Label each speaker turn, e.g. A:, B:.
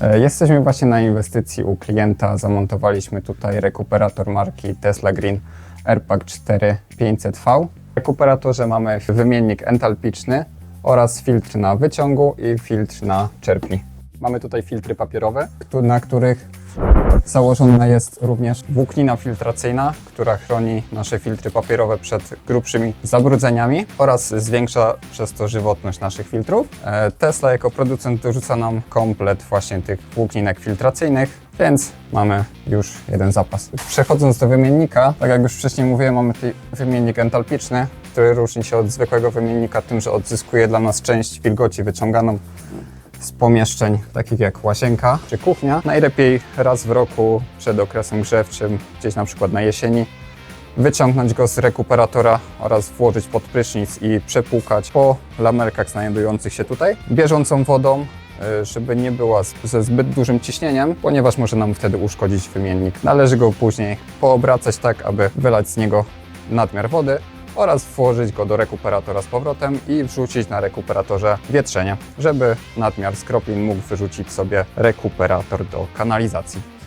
A: E, Jesteśmy właśnie na inwestycji u klienta. Zamontowaliśmy tutaj rekuperator marki Tesla Green AirPack 4 500V. W rekuperatorze mamy wymiennik entalpiczny oraz filtr na wyciągu i filtr na czerpni. Mamy tutaj filtry papierowe, na których założona jest również włóknina filtracyjna, która chroni nasze filtry papierowe przed grubszymi zabrudzeniami oraz zwiększa przez to żywotność naszych filtrów. E, Tesla jako producent dorzuca nam komplet właśnie tych włókninek filtracyjnych, więc mamy już jeden zapas. Przechodząc do wymiennika, tak jak już wcześniej mówiłem, mamy tutaj wymiennik entalpiczny, który różni się od zwykłego wymiennika tym, że odzyskuje dla nas część wilgoci wyciąganą z pomieszczeń takich jak łazienka czy kuchnia. Najlepiej raz w roku przed okresem grzewczym, gdzieś na przykład na jesieni, wyciągnąć go z rekuperatora oraz włożyć pod prysznic i przepłukać po lamelkach znajdujących się tutaj bieżącą wodą, y, żeby nie była ze zbyt dużym ciśnieniem, ponieważ może nam wtedy uszkodzić wymiennik. Należy go później poobracać tak, aby wylać z niego nadmiar wody oraz włożyć go do rekuperatora z powrotem i wrzucić na rekuperatorze wietrzenie, żeby nadmiar skroplin mógł wyrzucić sobie rekuperator do kanalizacji.